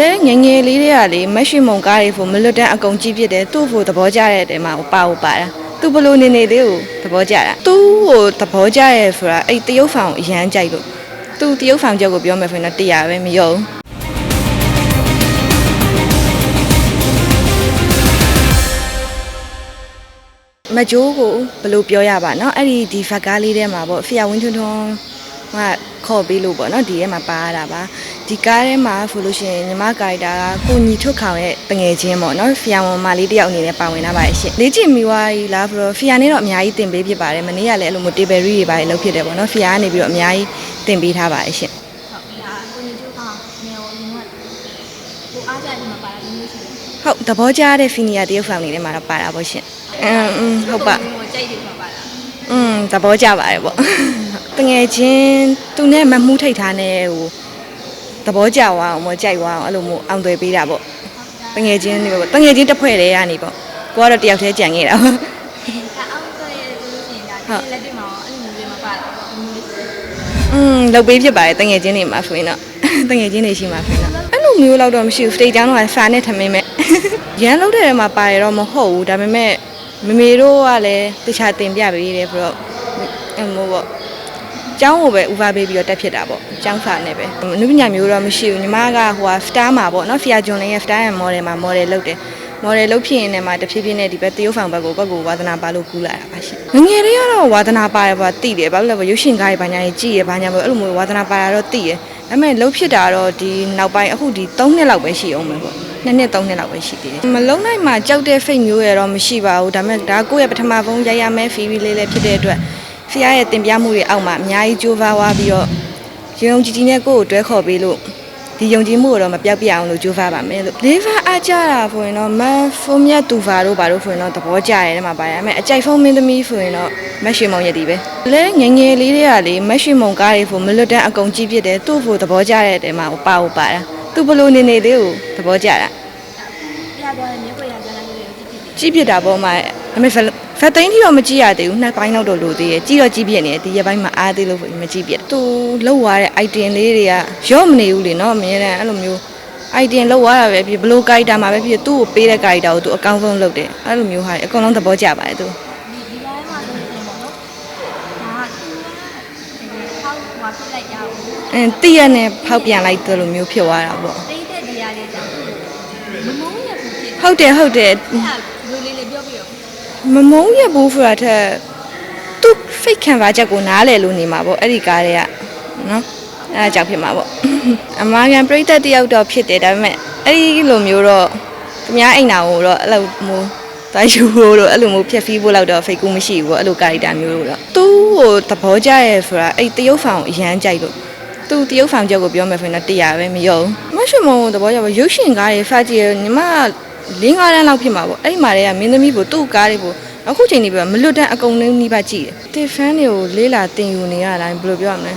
လဲငယ်ငယ်လေးတွေကလေမက်ရှိမုံကားတွေဖို့မလွတ်တန်းအကုန်ကြည့်ပြစ်တယ်သူ့ဖို့သဘောကျတဲ့တဲမှာပါဖို့ပါတာသူဘလို့နေနေလေးကိုသဘောကျတာသူ့ကိုသဘောကျရဲဆိုတာအဲ့တရုတ်ဖောင်အရန်ကြိုက်လို့သူတရုတ်ဖောင်ချက်ကိုပြောမယ်ဆိုရင်တော့တရားပဲမယုံမကြိုးကိုဘယ်လိုပြောရပါเนาะအဲ့ဒီဒီဖက်ကားလေးထဲမှာပေါ့ဖီယာဝင်းထွန်းထွန်း ဟိုခေါ်ပေးလို့ပေါ့နော်ဒီထဲမှာပါရတာပါဒီကားထဲမှာဆိုလို့ရှိရင်ညီမကာရီတာကကိုညီထွတ်ခေါင်ရဲ့တငယ်ချင်းပေါ့နော်ဖီယာဝန်မလေးတယောက်အနေနဲ့ပါဝင်လာပါတယ်ရှင်လေ့ကျင့်မိွားကြီးလားဆိုတော့ဖီယာနဲ့တော့အများကြီးတင်ပေးဖြစ်ပါတယ်မနေ့ကလည်းအဲ့လိုမျိုးတေဘယ်ရီတွေပါတယ်လောက်ဖြစ်တယ်ပေါ့နော်ဖီယာကနေပြီးတော့အများကြီးတင်ပေးထားပါတယ်ရှင်ဟုတ်သဘောကျတဲ့ဖီနီယာတရုတ်ဖောင်လေးထဲမှာတော့ပါတာပေါ့ရှင်အင်းဟုတ်ပါဟိုကြိုက်တယ်မှာပါတာอืมသဘောကျပါတယ်ပေါ့ ငယ်ချင်းသူနဲ့မမှုထိတ်ထားနဲ့ဟိုသဘောကျသွားအောင်မကြိုက်သွားအောင်အဲ့လိုမျိုးအောင်သွယ်ပေးတာပေါ့တငယ်ချင်းတွေပေါ့တငယ်ချင်းတစ်ဖွဲ့တည်းကနေပေါ့ကိုကတော့တယောက်တည်းကြံခဲ့တာပေါ့ဒါအောက်ဆိုရဲလို့ရှိရင်ဒါဒီလက်တွေ့မှာအဲ့လိုမျိုးတွေမှာပါတာပေါ့မျိုးလေးอืมလုပ်ပေးဖြစ်ပါတယ်တငယ်ချင်းတွေမှာဆိုရင်တော့တငယ်ချင်းတွေရှိမှာဆိုရင်တော့အဲ့လိုမျိုးလောက်တော့မရှိဘူးစတိတ်ကျောင်းတော့စာနဲ့ထမင်းမဲ့ရန်လုပ်တဲ့ထဲမှာပါရတော့မဟုတ်ဘူးဒါပေမဲ့မမေတို့ကလည်းတခြားတင်ပြပေးတယ်ပြီးတော့အဲ့လိုပေါ့ ကျောင်းကိုပဲဥပပေးပြီးတော့တက်ဖြစ်တာပေါ့ကျောင်းစာနဲ့ပဲအနုပညာမျိုးတော့မရှိဘူးညီမကဟိုဟာ star မှာပေါ့နော်ဖီယာဂျွန်လင်းရဲ့ star and model မှာ model လုပ်တယ် model လုပ်ဖြစ်ရင်လည်းမှတဖြည်းဖြည်းနဲ့ဒီဘက်တရုတ်ဖောင်ဘက်ကိုဘက်ကိုဝါသနာပါလို့ကူးလာတာပါရှင်ငယ်ငယ်လေးကတော့ဝါသနာပါရပါတိတယ်ဘာလို့လဲဆိုရုပ်ရှင်ကားတွေဘာညာကြီးကြည့်ရဘာညာပဲအဲ့လိုမျိုးဝါသနာပါတာတော့တိရဒါပေမဲ့လှုပ်ဖြစ်တာတော့ဒီနောက်ပိုင်းအခုဒီ3နှစ်လောက်ပဲရှိအောင်ပဲပေါ့နှစ်နှစ်3နှစ်လောက်ပဲရှိသေးတယ်မလုံးနိုင်မှာကြောက်တဲ့ဖိတ်မျိုးရတော့မရှိပါဘူးဒါပေမဲ့ဒါကိုယ့်ရဲ့ပထမဆုံးရိုက်ရမယ်ဖီဗီလေးလေးဖြစ်တဲ့အတွက် ဖခင်ရဲ့တင်ပြမှုတွေအောက်မှာအများကြီးကြိုးပမ်းသွားပြီးတော့ယုံကြည်ကြည်နဲ့ကိုယ့်ကိုတွဲခေါ်ပေးလို့ဒီယုံကြည်မှုကိုတော့မပြောက်ပြအောင်လို့ကြိုးစားပါမယ်လို့လေးဖာအားကြတာဆိုရင်တော့မန်ဖုန်းမြတ်တူဖာတို့ဘာလို့ဆိုရင်တော့သဘောကျတယ်တဲ့မှာပါရမယ်အကြိုက်ဖုန်းမင်းသမီးဆိုရင်တော့မက်ရှိမုံရည်ဒီပဲလဲငယ်ငယ်လေးတွေကလေမက်ရှိမုံကားတွေဖို့မလွတ်တန်းအကုန်ကြည့်ပြစ်တယ်သူ့ဖို့သဘောကျတဲ့တဲမှာပါဖို့ပါတာသူဘလို့နေနေလေးကိုသဘောကျတာပြသွားတဲ့မြေခွေရကြလာလို့ကြည့်ကြည့်ကြည့်ပြစ်တာပေါ့မှာ ဒါပေမဲ့ဖက်သိန်းထိတော့မကြည့်ရသေးဘူးနှစ်ပိုင်းလောက်တော့လိုသေးရဲ့ကြည့်တော့ကြည့်ပြစ်နေတယ်ဒီရက်ပိုင်းမှာအားသေးလို့မကြည့်ပြစ်သူလောက်သွားတဲ့ item လေးတွေကရော့မနေဘူးလေနော်အမြဲတမ်းအဲ့လိုမျိုး item လောက်သွားတာပဲဖြစ်ဘလို့ character မှာပဲဖြစ်သူ့ကိုပေးတဲ့ character ကိုသူအကောင်းဆုံးလုပ်တယ်အဲ့လိုမျိုးဟာအကုန်လုံးသဘောကျပါတယ်သူဒီဒီတိုင်းမှာဆိုရင်ပေါ့နော်ဒါကသူကဟောက်ဟွာဖြစ်လိုက်ရအောင်အင်းတည့်ရနဲ့ဖောက်ပြန်လိုက်တယ်လို့မျိုးဖြစ်သွားတာပေါ့တိတ်တဲ့ဒီရလေးကြောင့်မမုန်းရဘူးဖြစ်ဟုတ်တယ်ဟုတ်တယ်အဲ့ဒါလူလေးလေးပြောပြရော မမုန်းရဘူးဆိုတာထက်သူ fake ခံစားချက်ကိုနားလည်လို့နေမှာပေါ့အဲ့ဒီကားတွေကနော်အဲ့ဒါကြောင့်ဖြစ်မှာပေါ့အမားကန်ပြိသက်တယောက်တော့ဖြစ်တယ်ဒါပေမဲ့အဲ့ဒီလိုမျိုးတော့သူများအိမ်နာကိုတော့အဲ့လိုမျိုးတာယူဖို့တော့အဲ့လိုမျိုးဖြက်ဖီးဖို့လောက်တော့ fake ကူမရှိဘူးပေါ့အဲ့လိုကာရီတာမျိုးလို့တော့သူ့ကိုသဘောကျရဲဆိုတာအဲ့တရုတ်ဖောင်အရန်ကြိုက်လို့သူတရုတ်ဖောင်ချက်ကိုပြောမယ်ဆိုရင်တော့တရားပဲမယုံမရွှေမုံကိုသဘောကျပါရုပ်ရှင်ကားတွေဖတ်ကြည့်ရညီမ လင်းကားတန်းလောက်ဖြစ်မှာပေါ့အဲ့ဒီမှာတည်းကမင်းသမီးကိုသူ့ကားတွေကိုအခုချိန်နေပြမလွတ်တန်းအကုန်လုံးနှိပါကြည့်တယ်တေဖန်တွေကိုလေးလာတင်ယူနေရတိုင်းဘယ်လိုပြောရမလဲ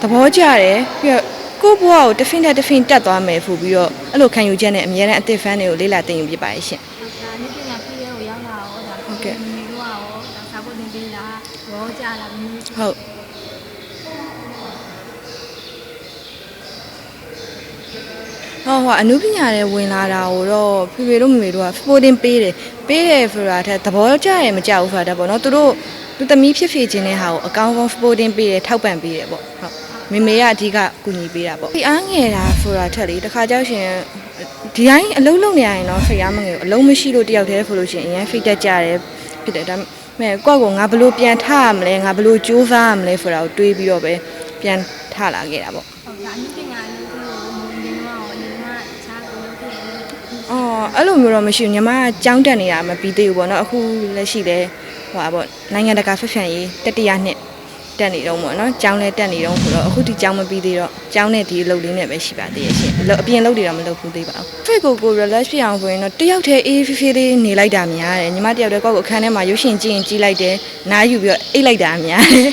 သဘောကျတယ်ပြီးတော့ကိုယ့်ဘဝကိုတစ်ဖင်တက်တစ်ဖင်တက်သွားမယ်ဖူပြီးတော့အဲ့လိုခံယူချက်နဲ့အများနဲ့အသစ်ဖန်တွေကိုလေးလာတင်ယူပြပါရဲ့ရှင်ဒါနေ့ပညာပြည့်ရဲ့ကိုရောက်လာတော့ဒါဟုတ်ကဲ့မိတို့ရောဒါစာဖို့တင်ပေးလားရောကြလားမျိုးဟုတ် ဟောဟောအနုပညာတွေဝင်လာတာကိုတော့ဖေဖေတို့မမေတို့ကဖိုတင်ပေးတယ်ပေးတယ်ဆိုတာထက်သဘောကျရမကြဘူးဆိုတာပေါ့နော်သူတို့သူသမီးဖြစ်ဖြစ်ခြင်းတဲ့ဟာကိုအကောင်းဆုံးဖိုတင်ပေးတယ်ထောက်ပံ့ပေးတယ်ပေါ့ဟုတ်မေမေကအဓိကကူညီပေးတာပေါ့ဒီအားငယ်တာဆိုတာထက်လေတခါကြောက်ရှင်ဒီတိုင်းအလုံးလုံးနေရရင်တော့ဖိအားမငယ်ဘူးအလုံးမရှိလို့တယောက်တည်းဆိုလို့ရှိရင်အရင်ဖိတက်ကြတယ်ဖြစ်တယ်ဒါပေမဲ့ကိုယ့်ကိုငါဘလို့ပြန်ထရမလဲငါဘလို့ကြိုးစားရမလဲဆိုတာကိုတွေးပြီးတော့ပဲပြန်ထလာခဲ့တာပေါ့ဟုတ်ဒါနေ့ပညာလေးကိုမိတို့ရောညီမအခြားကိုလုပ်ခဲ့တယ် အော်အဲ့လိုမျိုးတော့မရှိဘူးညီမကကြောင်းတက်နေတာမပြီးသေးဘူးပေါ့နော်အခုလက်ရှိလဲဟိုပါပေါ့နိုင်ငံတကာဖက်ဖန်ရေးတတိယနှစ်တက်နေတော့ပေါ့နော်ကျောင်းလဲတက်နေတော့ဆိုတော့အခုဒီကျောင်းမပြီးသေးတော့ကျောင်းနဲ့ဒီအလုပ်လေးနဲ့ပဲရှိပါသေးရဲ့ရှင်အလုပ်အပြင်လုပ်တွေတော့မလုပ်ဘူးသေးပါဘူး fit ကိုကို relax ဖြစ်အောင်ဆိုရင်တော့တယောက်တည်းအေးဖေးဖေးလေးနေလိုက်တာများတယ်ညီမတယောက်တည်းကိုယ့်ကိုအခန်းထဲမှာရုပ်ရှင်ကြည့်ရင်ကြည့်လိုက်တယ်နားယူပြီးတော့အိတ်လိုက်တာများတယ်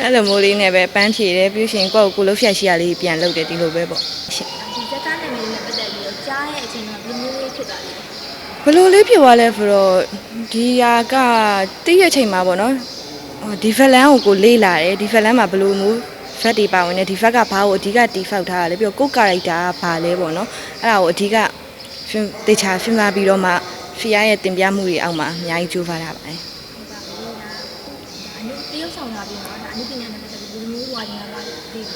အဲ့လိုမျိုးလေးနဲ့ပဲပန်းဖြေတယ်ပြီးရှင်ကိုယ့်ကိုကိုလှုပ်ဖြတ်ရှိရလေးပြန်လုပ်တယ်ဒီလိုပဲပေါ့ရှင် ဖြစ်သွားလဲဘယ်လိုလေးဖြစ်သွားလဲဆိုတော့ဒီဟာကတည့်ရချိန်မှာပေါ့နော်ဟိုဒီဖက်လန်ကိုကိုလေးလာတယ်ဒီဖက်လန်မှာဘယ်လိုမျိုး fat တွေပါဝင်တယ်ဒီ fat ကဘာကိုအဓိကတီဖောက်ထားတာလဲပြီးတော့ကိုယ် character ကဘာလဲပေါ့နော်အဲ့ဒါကိုအဓိက film တေချာ film လာပြီးတော့မှဖီယာရဲ့တင်ပြမှုတွေအောက်မှာအများကြီးကြိုးပမ်းထားပါတယ်ဟုတ်ပါဘူးဒါအနုတရုပ်ဆောင်လာပြီးတော့ဒါအနုပညာနဲ့ပတ်သက်ပြီးလူမျိုးဝါဒနာလာပြီး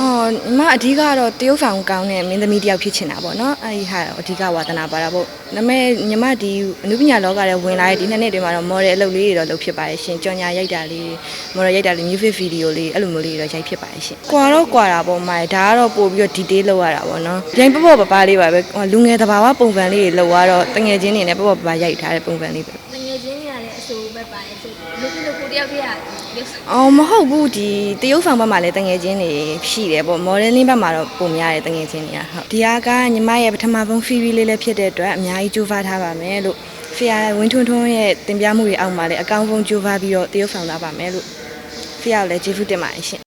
အော်ညီမအဓိကတော့တရုတ်ဆောင်ကောင်းတဲ့မင်းသမီးတစ်ယောက်ဖြစ်ချင်တာပေါ့နော်အဲဒီဟာတော့အဓိကဝါသနာပါတာပေါ့ဒါပေမဲ့ညီမဒီအနုပညာလောကထဲဝင်လာတဲ့ဒီနှစ်နှစ်တွေမှာတော့ model အလုပ်လေးတွေတော့လုပ်ဖြစ်ပါတယ်ရှင်ကြော်ညာရိုက်တာလေး model ရိုက်တာလေး music video လေးအဲ့လိုမျိုးလေးတွေတော့ရိုက်ဖြစ်ပါတယ်ရှင်ကွာတော့ကွာတာပေါ့မိုင်ဒါကတော့ပို့ပြီးတော့ detail လောက်ရတာပေါ့နော်ပြန်ပပေါ့ပပလေးပါပဲဟိုလူငယ်တဘာဝပုံစံလေးတွေလောက်ရတော့တငယ်ချင်းတွေနဲ့ပပေါ့ပပရိုက်ထားတဲ့ပုံစံလေးပဲတငယ်ချင်းတွေရတဲ့အဆိုပဲပါရဲ့ဆိုလူကြီးလို့ကိုတယောက်တည်းရရုပ်ဆောင် အော်မဟုတ်ဘူးဒီတရုတ်ဆောင်ဘက်မှာလည်းတငယ်ချင်းတွေရှိတယ်ပေါ့ modeling ဘက်မှာတော့ပုံများတယ်တငယ်ချင်းတွေကဟုတ်ဒီဟာကညီမရဲ့ပထမဆုံး free လေးလည်းဖြစ်တဲ့အတွက်အများကြီးကြိုးစားထားပါမယ်လို့ဖီယာဝင်းထွန်းထွန်းရဲ့တင်ပြမှုတွေအောက်မှာလည်းအကောင်းဆုံးကြိုးစားပြီးတော့တရုတ်ဆောင်လာပါမယ်လို့ဖီယာကိုလည်းကျေးဇူးတင်ပါတယ်ရှင်